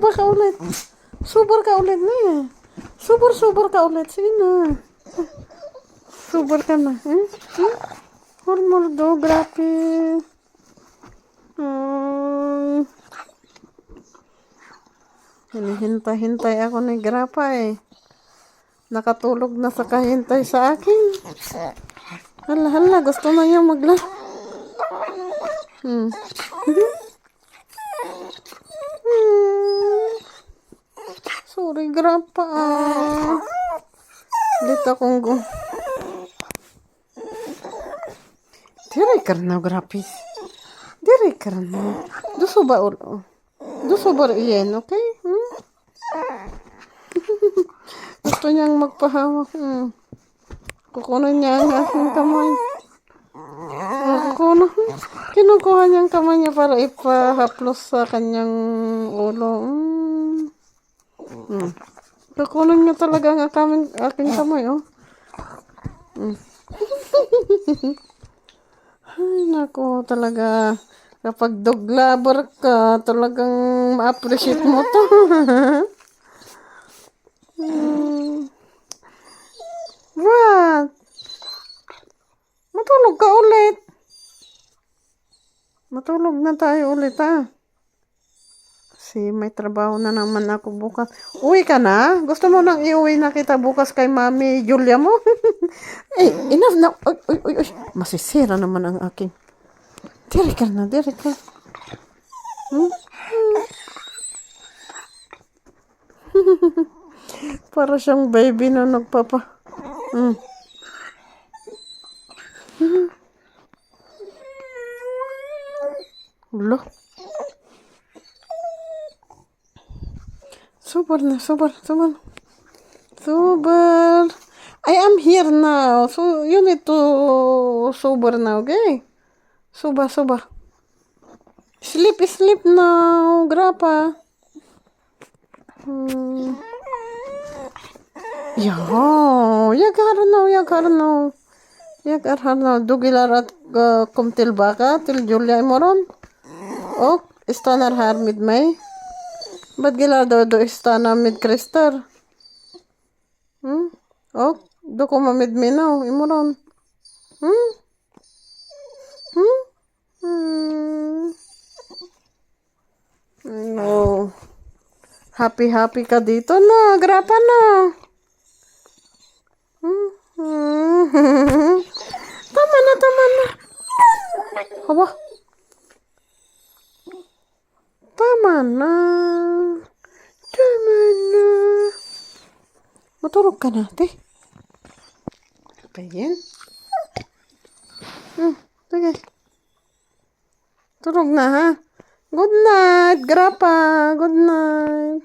Subar ka ulit. Subar ka ulit na eh. Subar, subar ka ulit. Sige na. Subar ka na. Hmm? Hmm? Hormordo, grabe. Hmm. Hinihintay-hintay ako ni Grapa eh. Nakatulog na sa kahintay sa akin. Hala, hala, gusto na niya magla. Hmm. Hmm. Sorry, ah. Dito akong gu... Dire karna, Grapis. Dire karna. Duso ba ulo? Duso ba iyan, okay? Hmm? Gusto niyang magpahawak. Hmm. Kukunan niya ang aking kamay. Ah, Kukunan. Kinukuha niya ang kamay niya para ipahaplos sa kanyang ulo. Hmm. Hmm. Kukunan niya talaga ang aking, aking kamay, oh. Hmm. Ay, nako, talaga. Kapag dog lover ka, talagang ma-appreciate mo to. Hmm. What? Matulog ka ulit. Matulog na tayo ulit, ha? Kasi may trabaho na naman ako bukas. Uwi ka na? Gusto mo nang iuwi na kita bukas kay Mami Julia mo? eh, enough na. Uy, uy, uy, uy. Masisira naman ang aking. Diri ka na, diri ka. Hmm? Para siyang baby na nagpapa. Hmm. Hmm. Super super, super. Super. I am here now. So, you need to sober now, okay? Soba, soba. Sleep, sleep now, grapa. Hmm. Ja, jag har nu, jag har nu. Jag här nu. Du gillar att uh, till Julia imorgon. Och stannar här med mig. Ba't gillar du du stanna med Christer? Hmm? Och du kommer med mig nu imorgon. Hmm? Hmm? Hmm. No. Happy happy ka dito na. Grapa na. Hmm. Hmm. tama na, tama na. Aba. Tama na. Tama na. Matulog ka na, te. Apa yan? Hmm, sige. Tulog na, ha? Good night, Grapa. Good night.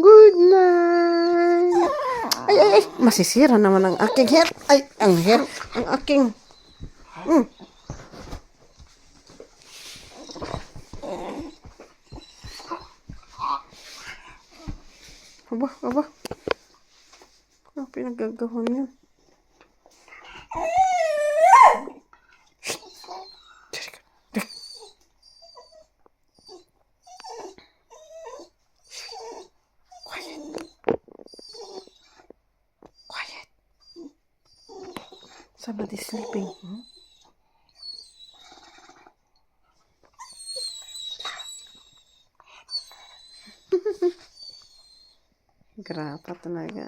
Good night. Ay, ay, ay. Masisira naman ang aking hair. Ay, ang hair. Ang aking. Hmm. Aba, aba. Ang pinagagawan niya. Somebody's sleeping. Hmm? Grabe talaga.